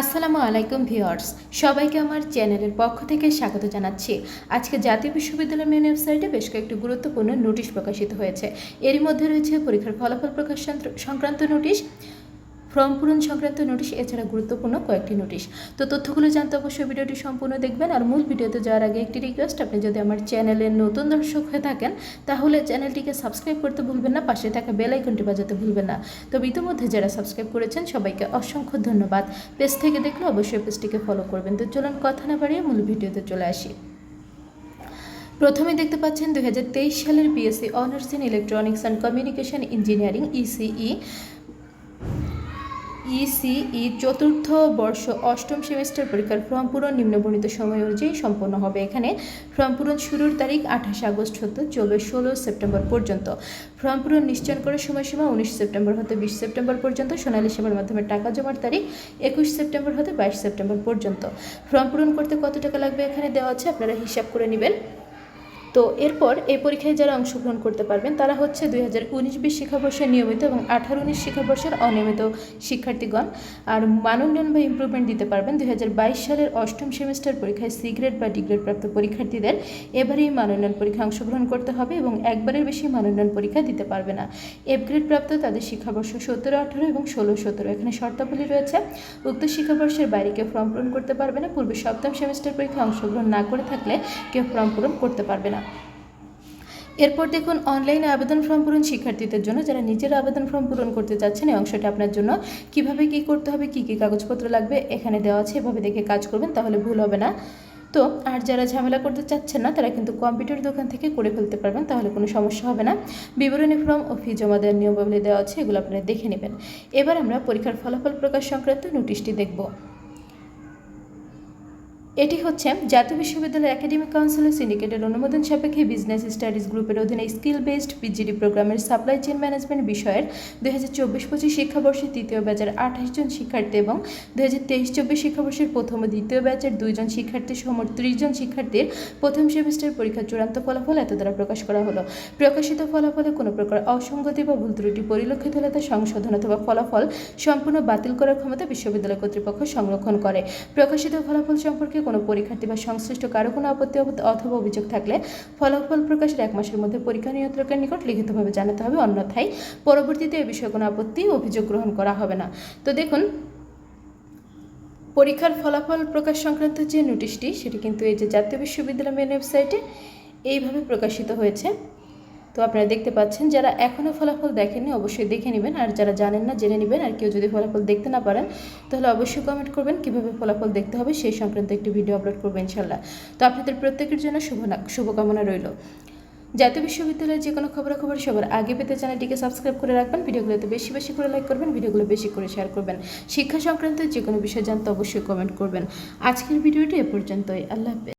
আসসালামু আলাইকুম ভিউয়ার্স, সবাইকে আমার চ্যানেলের পক্ষ থেকে স্বাগত জানাচ্ছি। আজকে জাতীয় বিশ্ববিদ্যালয় মেন ওয়েবসাইটে বেশ কয়েকটি গুরুত্বপূর্ণ নোটিশ প্রকাশিত হয়েছে। এরই মধ্যে রয়েছে পরীক্ষার ফলাফল প্রকাশ সংক্রান্ত নোটিশ। ফর্ম পূরণ সংক্রান্ত নোটিশ, এছাড়া গুরুত্বপূর্ণ কয়েকটি নোটিশ। তো তথ্যগুলো জানতে অবশ্যই ভিডিওটি সম্পূর্ণ দেখবেন। আর মূল ভিডিওতে যাওয়ার আগে একটি রিকোয়েস্ট আপনি যদি আমার চ্যানেলের নতুন দর্শক হয়ে থাকেন, তাহলে চ্যানেলটিকে সাবস্ক্রাইব করতে ভুলবেন না, পাশে থাকা বেল আইকনটি বাজাতে ভুলবেন না। তবে ইতিমধ্যে যারা সাবস্ক্রাইব করেছেন, সবাইকে অসংখ্য ধন্যবাদ। পেজ থেকে দেখলে অবশ্যই পেজটিকে ফলো করবেন। তো চলুন কথা না বাড়িয়ে মূল ভিডিওতে চলে আসি। প্রথমে দেখতে পাচ্ছেন দু হাজার তেইশ সালের BSc honours in electronics and communication engineering ECE ECE চতুর্থ বর্ষ অষ্টম সেমিস্টার পরীক্ষার ফর্ম পূরণ নিম্নবর্ণিত সময় অনুযায়ী সম্পন্ন হবে। এখানে ফর্ম পূরণ শুরুর তারিখ আঠাশ আগস্ট হতে চলবে ষোলো সেপ্টেম্বর পর্যন্ত। ফর্ম পূরণ নিশ্চয়ন করার সময়সীমা উনিশ সেপ্টেম্বর হতে বিশ সেপ্টেম্বর পর্যন্ত। সোনালী সেবার মাধ্যমে টাকা জমার তারিখ একুশ সেপ্টেম্বর হতে বাইশ সেপ্টেম্বর পর্যন্ত। ফর্ম পূরণ করতে কত টাকা লাগবে এখানে দেওয়া আছে, আপনারা হিসাব করে নেবেন। তো এরপর এই পরীক্ষায় যারা অংশগ্রহণ করতে পারবেন, তারা হচ্ছে দুই হাজার উনিশ বিশ শিক্ষাবর্ষের নিয়মিত এবং আঠারো উনিশ শিক্ষাবর্ষের অনিয়মিত শিক্ষার্থীগণ। আর মানোন্নয়ন বা ইমপ্রুভমেন্ট দিতে পারবেন দুই হাজার বাইশ সালের অষ্টম সেমিস্টার পরীক্ষায় সি গ্রেড বা ডি গ্রেড প্রাপ্ত পরীক্ষার্থীদের। এবারেই মানোন্নয়ন পরীক্ষা অংশগ্রহণ করতে হবে এবং একবারের বেশি মানোন্নয়ন পরীক্ষা দিতে পারবে না। এফ গ্রেড প্রাপ্ত তাদের শিক্ষাবর্ষ সতেরো, আঠারো এবং ষোলো, সতেরো। এখানে শর্তাবলী রয়েছে, উক্ত শিক্ষাবর্ষের বাইরে কেউ ফর্ম পূরণ করতে পারবে না। পূর্বে সপ্তম সেমিস্টার পরীক্ষা অংশগ্রহণ না করে থাকলে কেউ ফর্ম পূরণ করতে পারবে না। এরপর দেখুন অনলাইনে আবেদন ফর্ম পূরণ শিক্ষার্থীদের জন্য, যারা নিজের আবেদন ফর্ম পূরণ করতে চাচ্ছেন, এই অংশটা আপনার জন্য। কীভাবে কি করতে হবে, কি কি কাগজপত্র লাগবে, এখানে দেওয়া আছে, এভাবে দেখে কাজ করবেন, তাহলে ভুল হবে না। তো, আর যারা ঝামেলা করতে চাচ্ছেন না, তারা কিন্তু কম্পিউটার দোকান থেকে করে ফেলতে পারবেন, তাহলে কোনো সমস্যা হবে না। বিবরণী ফর্ম ও ফি জমা দেওয়ার নিয়মাবলী দেওয়া আছে, এগুলো আপনারা দেখে নেবেন। এবার আমরা পরীক্ষার ফলাফল প্রকাশ সংক্রান্ত নোটিশটি দেখব। এটি হচ্ছে জাতীয় বিশ্ববিদ্যালয়ের একাডেমিক কাউন্সিলের সিন্ডিকেটের অনুমোদন সাপেক্ষে বিজনেস স্টাডিজ গ্রুপের অধীনে স্কিল বেসড পিজিডি প্রোগ্রামের সাপ্লাই চেইন ম্যানেজমেন্ট বিষয়ের দুই হাজার চব্বিশ পঁচিশ শিক্ষাবর্ষের তৃতীয় ব্যাচের আঠাশ জন শিক্ষার্থী এবং দুই হাজার তেইশ চব্বিশ শিক্ষাবর্ষের প্রথম ও দ্বিতীয় ব্যাচের দুইজন শিক্ষার্থী সহ ত্রিশ জন শিক্ষার্থীর প্রথম সেমিস্টার পরীক্ষার চূড়ান্ত ফলাফল এত দ্বারা প্রকাশ করা হলো। প্রকাশিত ফলাফলে কোনো প্রকার অসঙ্গতি বা ভুল ত্রুটি পরিলক্ষিত হলে তা সংশোধন অথবা ফলাফল সম্পূর্ণ বাতিল করার ক্ষমতা বিশ্ববিদ্যালয় কর্তৃপক্ষ সংরক্ষণ করে। প্রকাশিত ফলাফল সম্পর্কে কোনো পরীক্ষার্থী বা সংশ্লিষ্ট কারও কোনো আপত্তি অথবা অভিযোগ থাকলে ফলাফল প্রকাশের এক মাসের মধ্যে পরীক্ষা নিয়ন্ত্রকের নিকট লিখিতভাবে জানাতে হবে। অন্যথায় পরবর্তীতে এ বিষয়ে কোনো আপত্তি অভিযোগ গ্রহণ করা হবে না। তো দেখুন, পরীক্ষার ফলাফল প্রকাশ সংক্রান্ত যে নোটিশটি, সেটি কিন্তু এই যে জাতীয় বিশ্ববিদ্যালয় মেন ওয়েবসাইটে এইভাবে প্রকাশিত হয়েছে। তো আপনারা দেখতে পাচ্ছেন, যারা এখনও ফলাফল দেখেননি অবশ্যই দেখে নেবেন। আর যারা জানেন না, জেনে নেবেন। আর কেউ যদি ফলাফল দেখতে না পারেন, তাহলে অবশ্যই কমেন্ট করবেন কীভাবে ফলাফল দেখতে হবে সেই সংক্রান্ত একটি ভিডিও আপলোড করবেন ইনশাল্লাহ তো আপনাদের প্রত্যেকের জন্য শুভ শুভকামনা রইল। জাতীয় বিশ্ববিদ্যালয়ের যে কোনো খবরাখবর সবার আগে পেতে চ্যানেলটিকে সাবস্ক্রাইব করে রাখবেন। ভিডিওগুলোতে বেশি বেশি করে লাইক করবেন, ভিডিওগুলো বেশি করে শেয়ার করবেন। শিক্ষা সংক্রান্ত যে কোনো বিষয় জানতে অবশ্যই কমেন্ট করবেন। আজকের ভিডিওটি এ পর্যন্তই। আল্লাহ হাফেজ।